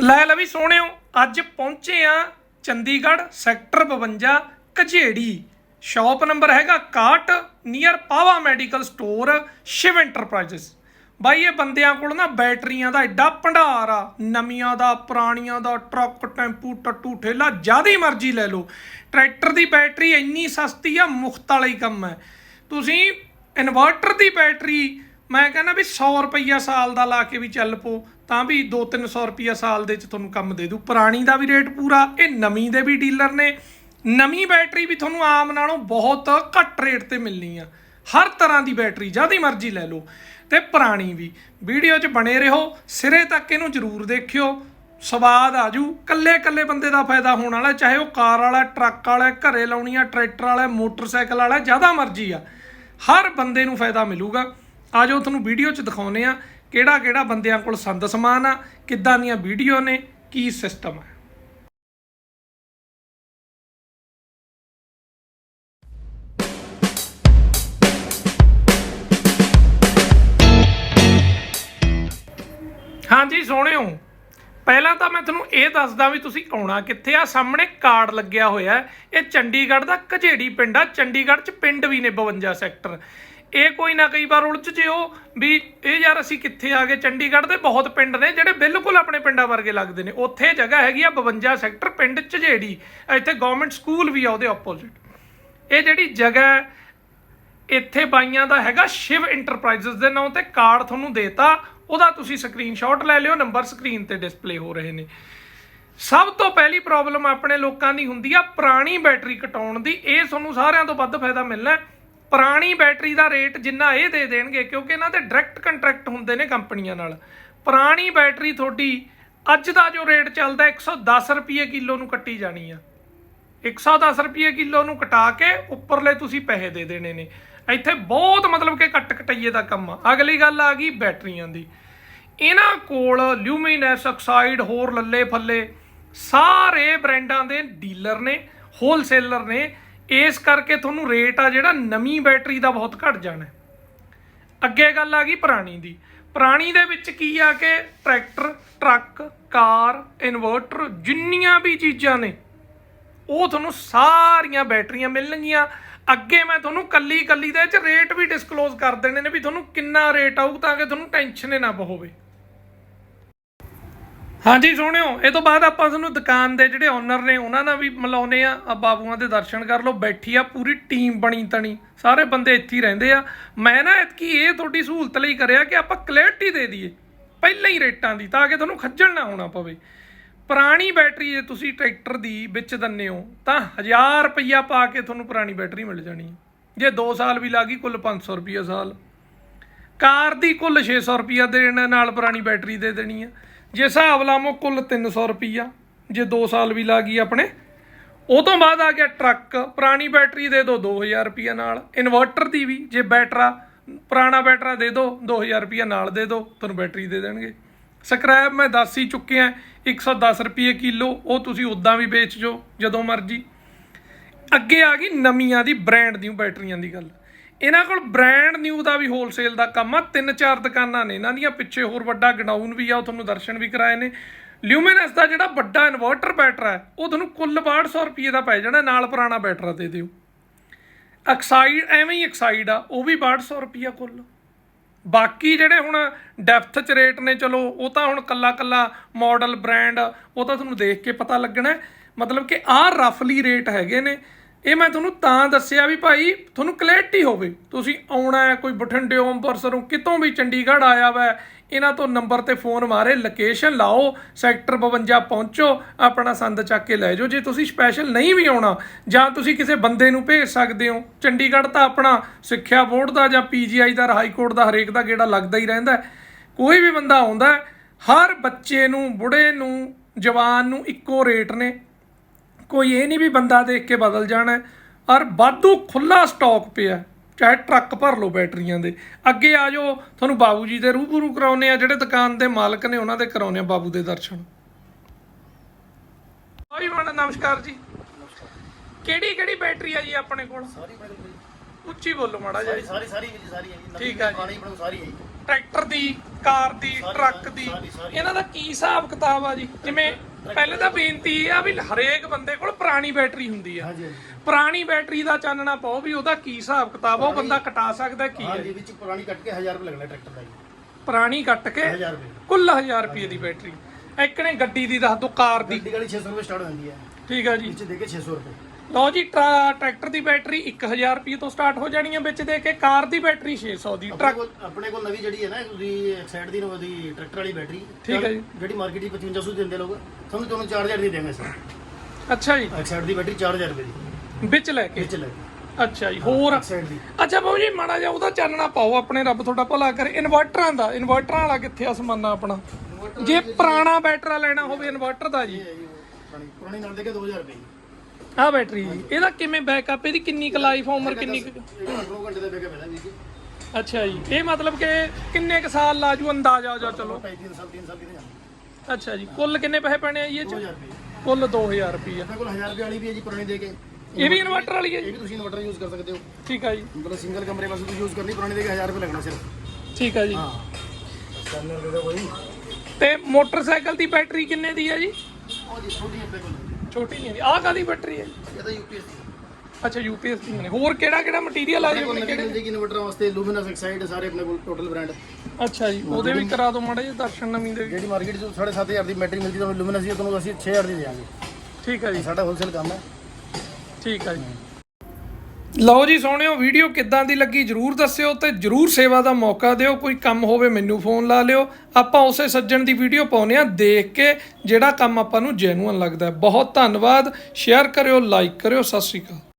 ਲੈ ਲਵੀ ਵੀ ਸੋਹਣਿਓ, ਅੱਜ ਪਹੁੰਚੇ ਆ Chandigarh sector 52 Kajheri shop number ਹੈਗਾ 61 ਨੀਅਰ ਪਾਵਾ ਮੈਡੀਕਲ ਸਟੋਰ, ਸ਼ਿਵ ਐਂਟਰਪ੍ਰਾਈਜ਼ਸ ਬਾਈ, ਇਹ ਬੰਦਿਆਂ ਕੋਲ ਨਾ ਬੈਟਰੀਆਂ ਦਾ ਐਡਾ ਭੰਡਾਰ ਆ। ਨਵੀਆਂ ਦਾ, ਪੁਰਾਣੀਆਂ ਦਾ, ਟਰੱਕ, ਟੈਂਪੂ, ਟੱਟੂ, ਠੇਲਾ, ਜ਼ਿਆਦਾ ਮਰਜ਼ੀ ਲੈ ਲਓ। ਟਰੈਕਟਰ ਦੀ ਬੈਟਰੀ ਇੰਨੀ ਸਸਤੀ ਆ, ਮੁਫਤ ਵਾਲਾ ਹੀ ਕੰਮ ਹੈ। ਤੁਸੀਂ ਇਨਵਰਟਰ ਦੀ ਬੈਟਰੀ ਮੈਂ ਕਹਿੰਦਾ ਵੀ 100 ਰੁਪਈਆ ਸਾਲ ਦਾ ਲਾ ਕੇ ਵੀ ਚੱਲ ਪੋ ਤਾਂ ਵੀ 2-300 ਰੁਪਈਆ ਸਾਲ ਦੇ ਚ ਤੁਹਾਨੂੰ ਕੰਮ ਦੇ ਦੂ ਪੁਰਾਣੀ ਦਾ ਵੀ ਰੇਟ ਪੂਰਾ, ਇਹ ਨਵੀਂ ਦੇ ਵੀ ਡੀਲਰ ਨੇ। ਨਵੀਂ ਬੈਟਰੀ ਵੀ ਤੁਹਾਨੂੰ ਆਮ ਨਾਲੋਂ ਬਹੁਤ ਘੱਟ ਰੇਟ ਤੇ ਮਿਲਣੀ ਆ। ਹਰ ਤਰ੍ਹਾਂ ਦੀ ਬੈਟਰੀ ਜਿਆਦੀ ਮਰਜ਼ੀ ਲੈ ਲਓ। ਤੇ ਪੁਰਾਣੀ ਵੀ। ਵੀਡੀਓ 'ਚ ਬਣੇ ਰਹੋ, ਸਿਰੇ ਤੱਕ ਇਹਨੂੰ ਜ਼ਰੂਰ ਦੇਖਿਓ। ਸਵਾਦ ਆਜੂ ਕੱਲੇ ਕੱਲੇ ਬੰਦੇ ਦਾ ਫਾਇਦਾ ਹੋਣ ਵਾਲਾ, ਚਾਹੇ ਉਹ ਕਾਰ ਵਾਲਾ, ਟਰੱਕ ਵਾਲਾ, ਘਰੇ ਲਾਉਣੀ ਆ, ਟਰੈਕਟਰ ਵਾਲਾ, ਮੋਟਰਸਾਈਕਲ ਵਾਲਾ, ਜ਼ਿਆਦਾ ਮਰਜ਼ੀ ਆ। ਹਰ ਬੰਦੇ ਨੂੰ ਫਾਇਦਾ ਮਿਲੂਗਾ। ਆਜੋ ਤੁਹਾਨੂੰ ਵੀਡੀਓ 'ਚ ਦਿਖਾਉਨੇ ਆ ਕਿਹੜਾ ਕਿਹੜਾ ਬੰਦਿਆਂ ਕੋਲ ਸੰਦ ਸਮਾਨ ਆ, ਕਿੱਦਾਂ ਦੀਆਂ ਵੀਡੀਓ ਨੇ, ਕੀ ਸਿਸਟਮ ਹੈ ਹਾਂਜੀ ਸੋਹਣਿਓ ਪਹਿਲਾਂ ਤਾਂ ਮੈਂ ਤੁਹਾਨੂੰ ਇਹ ਦੱਸਦਾ ਵੀ ਤੁਸੀਂ ਆਉਣਾ ਕਿੱਥੇ ਆ, ਸਾਹਮਣੇ ਕਾਰਡ ਲੱਗਿਆ ਹੋਇਆ ਇਹ ਚੰਡੀਗੜ੍ਹ ਦਾ ਕਝੇੜੀ ਪਿੰਡ ਆ, ਚੰਡੀਗੜ੍ਹ ਚ ਪਿੰਡ ਵੀ ਨੇ 52 ਸੈਕਟਰ। ਇਹ ਕੋਈ ਨਾ ਕਈ ਵਾਰ ਉਲਝ ਜਿਓ ਵੀ ਇਹ ਯਾਰ ਅਸੀਂ ਕਿੱਥੇ ਆ ਗਏ? ਚੰਡੀਗੜ੍ਹ ਦੇ ਬਹੁਤ ਪਿੰਡ ਨੇ ਜਿਹੜੇ ਬਿਲਕੁਲ ਆਪਣੇ ਪਿੰਡਾਂ ਵਰਗੇ ਲੱਗਦੇ ਨੇ। ਉੱਥੇ ਜਗ੍ਹਾ ਹੈਗੀ ਆ 52 ਸੈਕਟਰ, ਪਿੰਡ ਝਜੇੜੀ। ਇੱਥੇ ਗਵਰਨਮੈਂਟ ਸਕੂਲ ਵੀ ਆ ਉਹਦੇ ਆਪੋਜ਼ਿਟ ਇਹ ਜਿਹੜੀ ਜਗ੍ਹਾ ਇੱਥੇ ਬਾਈਆਂ ਦਾ ਹੈਗਾ ਸ਼ਿਵ ਇੰਟਰਪ੍ਰਾਈਜ਼ਸ ਦੇ ਨਾਂ ਤੇ ਕਾਰਡ ਤੁਹਾਨੂੰ ਦੇਤਾ। ਉਹਦਾ ਤੁਸੀਂ ਸਕਰੀਨਸ਼ਾਟ ਲੈ ਲਿਓ ਨੰਬਰ ਸਕਰੀਨ ਤੇ ਡਿਸਪਲੇ ਹੋ ਰਹੇ ਨੇ। ਸਭ ਤੋਂ ਪਹਿਲੀ ਪ੍ਰੋਬਲਮ ਆਪਣੇ ਲੋਕਾਂ ਦੀ ਹੁੰਦੀ ਆ, ਪੁਰਾਣੀ ਬੈਟਰੀ ਕਟਾਉਣ ਦੀ। ਇਹ ਤੁਹਾਨੂੰ ਸਾਰਿਆਂ ਤੋਂ ਵੱਧ ਫਾਇਦਾ ਮਿਲਣਾ ਪੁਰਾਣੀ ਬੈਟਰੀ ਦਾ ਰੇਟ ਜਿੰਨਾ ਇਹ ਦੇ ਦੇਣਗੇ, ਕਿਉਂਕਿ ਇਹਨਾਂ ਦੇ ਡਾਇਰੈਕਟ ਕੰਟਰੈਕਟ ਹੁੰਦੇ ਨੇ ਕੰਪਨੀਆਂ ਨਾਲ। ਪੁਰਾਣੀ ਬੈਟਰੀ ਤੁਹਾਡੀ ਅੱਜ ਦਾ ਜੋ ਰੇਟ ਚੱਲਦਾ 110 ਰੁਪਏ ਕਿਲੋ ਨੂੰ ਕੱਟੀ ਜਾਣੀ ਆ। 110 ਰੁਪਏ ਕਿਲੋ ਨੂੰ ਕਟਾ ਕੇ ਉੱਪਰਲੇ ਤੁਸੀਂ ਪੈਸੇ ਦੇ ਦੇਣੇ ਨੇ। ਇੱਥੇ ਬਹੁਤ ਮਤਲਬ ਕਿ ਕੱਟ ਕਟਾਈਏ ਦਾ ਕੰਮ ਆ। ਅਗਲੀ ਗੱਲ ਆ ਗਈ ਬੈਟਰੀਆਂ ਦੀ। ਇਹਨਾਂ ਕੋਲ ਲਿਊਮੀਨੈਸ ਆਕਸਾਈਡ, ਹੋਰ ਲੱਲੇ ਫੱਲੇ ਸਾਰੇ ਬ੍ਰਾਂਡਾਂ ਦੇ ਡੀਲਰ ਨੇ, ਹੋਲਸੇਲਰ ਨੇ ਇਸ ਕਰਕੇ ਤੁਹਾਨੂੰ ਰੇਟ ਆ ਜਿਹੜਾ ਨਵੀਂ ਬੈਟਰੀ ਦਾ ਬਹੁਤ ਘਟ ਜਾਣਾ ਅੱਗੇ ਗੱਲ ਆ ਗਈ ਪੁਰਾਣੀ ਦੀ। ਪੁਰਾਣੀ ਦੇ ਵਿੱਚ ਕੀ ਆ ਕਿ ਟਰੈਕਟਰ ਟਰੱਕ ਕਾਰ ਇਨਵਰਟਰ ਜਿੰਨੀਆਂ ਵੀ ਚੀਜ਼ਾਂ ਨੇ, ਉਹ ਤੁਹਾਨੂੰ ਸਾਰੀਆਂ ਬੈਟਰੀਆਂ ਮਿਲਣਗੀਆਂ। ਅੱਗੇ ਮੈਂ ਤੁਹਾਨੂੰ ਕੱਲੀ ਕੱਲੀ ਦੇ ਵਿੱਚ ਰੇਟ ਵੀ ਡਿਸਕਲੋਜ਼ ਕਰ ਦੇਣੇ ਨੇ ਵੀ ਤੁਹਾਨੂੰ ਕਿੰਨਾ ਰੇਟ ਆਊ ਤਾਂ ਕਿ ਤੁਹਾਨੂੰ ਟੈਨਸ਼ਨ ਨਾ ਹੋਵੇ ਹਾਂਜੀ ਸੋਹਣਿਓ ਇਹ ਤੋਂ ਬਾਅਦ ਆਪਾਂ ਤੁਹਾਨੂੰ ਦੁਕਾਨ ਦੇ ਜਿਹੜੇ ਓਨਰ ਨੇ, ਉਹਨਾਂ ਨਾਲ ਵੀ ਮਿਲਾਉਨੇ ਆ ਆ ਬਾਬੂਆਂ ਦੇ ਦਰਸ਼ਨ ਕਰ ਲਓ, ਬੈਠੀ ਆ ਪੂਰੀ ਟੀਮ ਬਣੀ ਤਣੀ। ਸਾਰੇ ਬੰਦੇ ਇੱਥੇ ਹੀ ਰਹਿੰਦੇ ਆ। ਮੈਂ ਨਾ ਇਤਕੀ ਇਹ ਤੁਹਾਡੀ ਸਹੂਲਤ ਲਈ ਕਰਿਆ ਕਿ ਆਪਾਂ ਕਲੈਰਿਟੀ ਦੇ ਦਈਏ। ਪਹਿਲਾਂ ਹੀ ਰੇਟਾਂ ਦੀ, ਤਾਂ ਕਿ ਤੁਹਾਨੂੰ ਖੱਜਲ ਨਾ ਹੋਣਾ ਪਵੇ। ਪੁਰਾਣੀ ਬੈਟਰੀ ਜੇ ਤੁਸੀਂ ਟਰੈਕਟਰ ਦੀ ਵਿੱਚ ਦੰਨੇ ਹੋ, ਤਾਂ 1000 ਰੁਪਈਆ ਪਾ ਕੇ ਤੁਹਾਨੂੰ ਪੁਰਾਣੀ ਬੈਟਰੀ ਮਿਲ ਜਾਣੀ ਹੈ ਜੇ 2 ਸਾਲ ਵੀ ਲੱਗੀ ਕੁੱਲ 500 ਰੁਪਈਆ ਸਾਲ। ਕਾਰ ਦੀ ਕੁੱਲ 600 ਰੁਪਈਆ ਦੇਣ ਨਾਲ ਪੁਰਾਣੀ ਬੈਟਰੀ ਦੇ ਦੇਣੀ ਆ। ਜੇ ਹਿਸਾਬ ਲਾਮੋ ਕੁੱਲ 300 ਰੁਪਈਆ, ਜੇ 2 ਸਾਲ ਵੀ ਲੱਗੀ ਆਪਣੇ, ਉਹ ਤੋਂ ਬਾਅਦ ਆ ਗਿਆ ਟਰੱਕ, ਪੁਰਾਣੀ ਬੈਟਰੀ ਦੇ ਦੋ 2000 ਰੁਪਈਆ ਨਾਲ, ਇਨਵਰਟਰ ਦੀ ਵੀ, ਜੇ ਬੈਟਰਾ, ਪੁਰਾਣਾ ਬੈਟਰਾ ਦੇ ਦੋ 2000 ਰੁਪਈਆ ਨਾਲ ਦੇ ਦਿਓ ਤੁਹਾਨੂੰ ਬੈਟਰੀ ਦੇ ਦੇਣਗੇ। ਸਕ੍ਰੈਪ ਮੈਂ ਦੱਸ ਹੀ ਚੁੱਕਿਆ 110 ਰੁਪਏ ਕਿਲੋ, ਉਹ ਤੁਸੀਂ ਉਦਾਂ ਵੀ ਵੇਚ ਜੋ, ਜਦੋਂ ਮਰਜ਼ੀ। ਅੱਗੇ ਆ ਗਈ ਨਵੀਆਂ ਦੀ ਬ੍ਰਾਂਡ ਨਿਊ ਬੈਟਰੀਆਂ ਦੀ ਗੱਲ। ਇਹਨਾਂ ਕੋਲ ਬ੍ਰਾਂਡ ਨਿਊ ਦਾ ਵੀ ਹੋਲਸੇਲ ਦਾ ਕੰਮ ਆ। ਤਿੰਨ ਚਾਰ ਦੁਕਾਨਾਂ ਨੇ। ਇਹਨਾਂ ਦੀਆਂ ਪਿੱਛੇ ਹੋਰ ਵੱਡਾ ਗਡਾਊਨ ਵੀ ਆ, ਉਹ ਤੁਹਾਨੂੰ ਦਰਸ਼ਨ ਵੀ ਕਰਾਏ ਨੇ। ਲਿਊਮੀਨਸ ਦਾ ਜਿਹੜਾ ਵੱਡਾ ਇਨਵਰਟਰ ਬੈਟਰ ਹੈ ਉਹ ਤੁਹਾਨੂੰ ਕੁੱਲ 6200 ਰੁਪਏ ਦਾ ਪੈ ਜਾਣਾ, ਨਾਲ ਪੁਰਾਣਾ ਬੈਟਰਾ ਦੇ ਦਿਓ। ਐਕਸਾਈਡ ਐਵੇਂ ਹੀ ਐਕਸਾਈਡ ਆ, ਉਹ ਵੀ 6200 ਰੁਪਿਆ ਕੁੱਲ। ਬਾਕੀ ਜਿਹੜੇ ਹੁਣ ਡੈਪਥ ਚ ਰੇਟ ਨੇ, ਚਲੋ, ਉਹ ਤਾਂ ਹੁਣ ਕੱਲਾ ਕੱਲਾ ਮਾਡਲ ਬ੍ਰਾਂਡ ਉਹ ਤਾਂ ਤੁਹਾਨੂੰ ਦੇਖ ਕੇ ਪਤਾ ਲੱਗਣਾ। ਮਤਲਬ ਕਿ ਆਹ ਰਫਲੀ ਰੇਟ ਹੈਗੇ ਨੇ। ਇਹ ਮੈਂ ਤੁਹਾਨੂੰ ਤਾਂ ਦੱਸਿਆ ਵੀ ਭਾਈ, ਤੁਹਾਨੂੰ ਕਲੈਰਿਟੀ ਹੋਵੇ। ਤੁਸੀਂ ਆਉਣਾ ਹੈ ਕੋਈ ਬਠਿੰਡਿਓਂ ਅੰਮ੍ਰਿਤਸਰੋਂ, ਕਿਤੋਂ ਵੀ ਚੰਡੀਗੜ੍ਹ ਆਇਆ ਵਾ, ਇਹਨਾਂ ਤੋਂ ਨੰਬਰ ਤੇ ਫੋਨ ਮਾਰੇ ਲੋਕੇਸ਼ਨ ਲਾਓ, ਸੈਕਟਰ 52 ਪਹੁੰਚੋ, ਆਪਣਾ ਸੰਦ ਚੱਕ ਕੇ ਲੈ ਜਾਓ। ਜੇ ਤੁਸੀਂ ਸਪੈਸ਼ਲ ਨਹੀਂ ਵੀ ਆਉਣਾ, ਜਾਂ ਤੁਸੀਂ ਕਿਸੇ ਬੰਦੇ ਨੂੰ ਭੇਜ ਸਕਦੇ ਹੋ, ਚੰਡੀਗੜ੍ਹ ਤਾਂ ਆਪਣਾ ਸਿੱਖਿਆ ਬੋਰਡ ਦਾ ਜਾਂ ਪੀਜੀਆਈ ਦਾ, ਹਾਈ ਕੋਰਟ ਦਾ ਹਰੇਕ ਦਾ ਗੇੜਾ ਲੱਗਦਾ ਹੀ ਰਹਿੰਦਾ ਕੋਈ ਵੀ ਬੰਦਾ ਆਉਂਦਾ ਹਰ ਬੱਚੇ ਨੂੰ ਬੁੜੇ ਨੂੰ, ਜਵਾਨ ਨੂੰ ਇੱਕੋ ਰੇਟ ਨੇ। ਕੋਈ ਇਹ ਨਹੀਂ ਵੀ ਬੰਦਾ ਦੇਖ ਕੇ ਬਦਲ ਜਾਣਾ ਹੈ। ਔਰ ਬਾਦੂ ਖੁੱਲਾ ਸਟਾਕ ਪਿਆ ਹੈ। ਚਾਹੇ ਟਰੱਕ ਭਰ ਲਓ ਬੈਟਰੀਆਂ ਦੇ ਅੱਗੇ ਆ ਜਾਓ ਤੁਹਾਨੂੰ ਬਾਬੂ ਜੀ ਦੇ ਰੂਬਰੂ ਕਰਾਉਨੇ ਆ ਜਿਹੜੇ ਦੁਕਾਨ ਦੇ ਮਾਲਕ ਨੇ ਉਹਨਾਂ ਦੇ ਕਰਾਉਨੇ ਆ ਬਾਬੂ ਦੇ ਦਰਸ਼ਨ ਭਾਈ ਮਾੜਾ ਨਮਸਕਾਰ ਜੀ ਕਿਹੜੀ ਕਿਹੜੀ ਬੈਟਰੀ ਆ ਜੀ ਆਪਣੇ ਕੋਲ ਸਾਰੀ ਉੱਚੀ ਬੋਲੋ ਮਾੜਾ ਜੀ। ਸਾਰੀ ਸਾਰੀ ਜੀ ਸਾਰੀ ਹੈ ਜੀ ਠੀਕ ਆ ਜੀ। ਸਾਰੀ ਹੈ ਟਰੈਕਟਰ ਦੀ ਕਾਰ ਦੀ ਟਰੱਕ ਦੀ। ਇਹਨਾਂ ਦਾ ਕੀ ਹਿਸਾਬ ਕਿਤਾਬ ਆ ਜੀ ਜਿਵੇਂ ਪਹਿਲੇ ਤਾਂ ਬੇਨਤੀ ਆ ਵੀ ਹਰੇਕ ਬੰਦੇ ਕੋਲ ਪੁਰਾਣੀ ਬੈਟਰੀ ਹੁੰਦੀ ਆ। ਪੁਰਾਣੀ ਬੈਟਰੀ ਦਾ ਚਾਨਣਾ ਪਾਓ ਵੀ ਉਹਦਾ ਕੀ ਹਿਸਾਬ ਕਿਤਾਬ ਆ ਉਹ ਬੰਦਾ ਕਟਾ ਸਕਦਾ ਕੀ ਹੈ ਹਾਂਜੀ ਵਿੱਚ ਪੁਰਾਣੀ ਕੱਟ ਕੇ 1000 ਰੁਪਏ ਲੱਗਣਾ ਟਰੈਕਟਰ ਦਾ ਜੀ। ਪੁਰਾਣੀ ਕੱਟ ਕੇ 1000 ਰੁਪਏ ਕੁੱਲ 1000 ਰੁਪਏ ਦੀ ਬੈਟਰੀ। ਇੱਕਨੇ ਗੱਡੀ ਦੀ ਦੱਸ ਦੋ ਕਾਰ ਦੀ। ਗੱਡੀ ਵਾਲੀ 600 ਰੁਪਏ ਸਟਾਰਟ ਹੁੰਦੀ ਹੈ। ਠੀਕ ਆ ਜੀ। ਵਿੱਚ ਦੇ ਕੇ 600 ਰੁਪਏ। ਲਓ ਜੀ ਟਰਾ- ਟਰੈਕਟਰ ਦੀ ਬੈਟਰੀ 1000 ਰੁਪਏ ਤੋਂ ਸਟਾਰਟ ਹੋ ਜਾਣੀ ਹੈ ਵਿੱਚ ਦੇ ਕੇ ਕਾਰ ਦੀ ਬੈਟਰੀ 600 ਦੀ ਆਪਣੇ ਟਰੱਕ ਕੋਲ ਆਪਣੇ ਕੋਲ ਨਵੀਂ ਜਿਹੜੀ ਹੈ ਨਾ ਉਹਦੀ ਐਕਸਾਈਡ ਦੀ ਉਹਦੀ ਟਰੈਕਟਰ ਵਾਲੀ ਬੈਟਰੀ। ਠੀਕ ਹੈ ਜੀ। ਜਿਹੜੀ ਮਾਰਕੀਟ ਦੀ 5500 ਦਿੰਦੇ ਲੋਕ ਤੁਹਾਨੂੰ ਤੁਹਾਨੂੰ 4000 ਦੀ ਦੇਵਾਂਗੇ ਸਰ। ਅੱਛਾ ਜੀ। ਐਕਸਾਈਡ ਦੀ ਬੈਟਰੀ 4000 ਰੁਪਏ ਦੀ। ਵਿੱਚ ਲੈ ਕੇ? ਵਿੱਚ ਲੈ ਅੱਛਾ ਜੀ ਹੋਰ? ਐਕਸਾਈਡ ਦੀ। ਅੱਛਾ ਬਾਬੂ ਜੀ ਮਾੜਾ ਜਿਹਾ ਉਹਦਾ ਚਾਨਣਾ ਪਾਓ ਆਪਣੇ ਰੱਬ ਤੁਹਾਡਾ ਭਲਾ ਕਰੇ। ਇਨਵਰਟਰਾਂ ਦਾ ਇਨਵਰਟਰਾਂ ਵਾਲਾ ਕਿੱਥੇ ਆ ਸਮਾਨਾ ਆਪਣਾ? ਜੇ ਪੁਰਾਣਾ ਬੈਟਰਾ ਲੈਣਾ ਹੋਵੇ ਇਨਵਰਟਰ ਦਾ ਜੀ। ਇਹ ਹੈ ਜੀ ਉਹ ਪੁਰਾਣੀ ਪੁਰਾਣੀ ਨਾਲ ਦੇ ਕੇ 2000 ਰੁਪਏ ਆਹ ਬੈਟਰੀ ਜੀ। ਇਹਦਾ ਕਿਵੇਂ ਬੈਕਅਪ ਇਹਦੀ ਕਿੰਨੀ ਕੁ ਲਾਈਫ ਉਮਰ ਕਿੰਨੀ ਕੁ? ਇਹ 2 ਘੰਟੇ ਦਾ ਬੈਕਅਪ ਹੈ ਜੀ ਜੀ ਅੱਛਾ ਜੀ। ਇਹ ਮਤਲਬ ਕਿ ਕਿੰਨੇ ਕੁ ਸਾਲ ਲਾਜੂ ਅੰਦਾਜ਼ਾ ਜਾ ਚਲੋ? 3 ਸਾਲ 3 ਸਾਲ ਕਿਤੇ ਜਾਂਦੇ ਅੱਛਾ ਜੀ। ਕੁੱਲ ਕਿੰਨੇ ਪੈਸੇ ਪੈਣੇ ਆ ਜੀ ਇਹ ਚ? 2000 ਰੁਪਏ। ਕੁੱਲ 2000 ਰੁਪਏ। ਕੋਲ 1000 ਰੁਪਏ ਵਾਲੀ ਵੀ ਹੈ ਜੀ ਪੁਰਾਣੀ ਦੇ ਕੇ। ਇਹ ਵੀ ਇਨਵਰਟਰ ਵਾਲੀ ਹੈ ਜੀ? ਇਹ ਵੀ ਤੁਸੀਂ ਇਨਵਰਟਰ ਯੂਜ਼ ਕਰ ਸਕਦੇ ਹੋ। ਠੀਕ ਆ ਜੀ। ਮਤਲਬ ਸਿੰਗਲ ਕਮਰੇ ਵਾਸਤੇ ਤੁਸੀਂ ਯੂਜ਼ ਕਰਨੀ ਪੁਰਾਣੀ ਦੇ ਕੇ 1000 ਰੁਪਏ ਲੱਗਣਾ ਸਿਰਫ। ਠੀਕ ਆ ਜੀ। ਹਾਂ। ਦੇ ਦੋ ਕੋਈ। ਤੇ ਮੋਟਰਸਾਈਕਲ ਦੀ ਬੈਟਰੀ ਕਿੰਨੇ ਦੀ ਹੈ ਜੀ? ਉਹ ਜੀ ਛੋਟੀ ਆਪਣੇ ਕੋਲ। ਛੋਟੀ ਨਹੀਂ ਹੈ ਆਹ ਕਾਦੀ ਬੈਟਰੀ ਹੈ? ਇਹ ਤਾਂ ਯੂਪੀਐਸ ਅੱਛਾ ਯੂਪੀਐਸ ਦੀ ਨੇ ਹੋਰ ਕਿਹੜਾ ਕਿਹੜਾ ਮਟੀਰੀਅਲ ਆ ਜੀ ਆਪਣੇ ਨਵੀਂ ਮਿਲ ਜੇਗੀ ਇਨਵਰਟਰ ਵਾਸਤੇ ਲੂਮੀਨਸ ਐਕਸਾਈਡ ਸਾਰੇ ਆਪਣੇ ਕੋਲ ਟੋਟਲ ਬ੍ਰਾਂਡ ਅੱਛਾ ਜੀ ਉਹਦੇ ਵੀ ਕਰਾ ਦਿਓ ਮਾੜਾ ਜਿਹਾ ਦਰਸ਼ਨ ਨਵੀਂ ਦੇ ਵੀ। ਜਿਹੜੀ ਮਾਰਕੀਟ 'ਚ 7500 ਦੀ ਬੈਟਰੀ ਮਿਲਦੀ ਤੁਹਾਨੂੰ ਲੂਮੀਨਸ ਦੀ ਤੁਹਾਨੂੰ ਅਸੀਂ 6000 ਦੀ ਦੇਵਾਂਗੇ। ਠੀਕ ਆ ਜੀ। ਸਾਡਾ ਹੋਲਸੇਲ ਕੰਮ ਹੈ। ਠੀਕ ਆ ਜੀ। ਲਓ ਜੀ ਸੋਹਣਿਓ ਵੀਡੀਓ ਕਿੱਦਾਂ ਦੀ ਲੱਗੀ ਜਰੂਰ ਦੱਸਿਓ ਤੇ ਜਰੂਰ ਸੇਵਾ ਦਾ ਮੌਕਾ ਦਿਓ, ਕੋਈ ਕੰਮ ਹੋਵੇ ਮੈਨੂੰ ਫੋਨ ਲਾ ਲਿਓ। ਆਪਾਂ ਉਸੇ ਸੱਜਣ ਦੀ ਵੀਡੀਓ ਪਾਉਨੇ ਆ ਦੇਖ ਕੇ ਜਿਹੜਾ ਕੰਮ ਆਪਾਂ ਨੂੰ ਜੈਨੂਅਨ ਲੱਗਦਾ ਬਹੁਤ ਧੰਨਵਾਦ, ਸ਼ੇਅਰ ਕਰਿਓ ਲਾਈਕ ਕਰਿਓ, ਸਤਿ ਸ਼੍ਰੀ ਅਕਾਲ।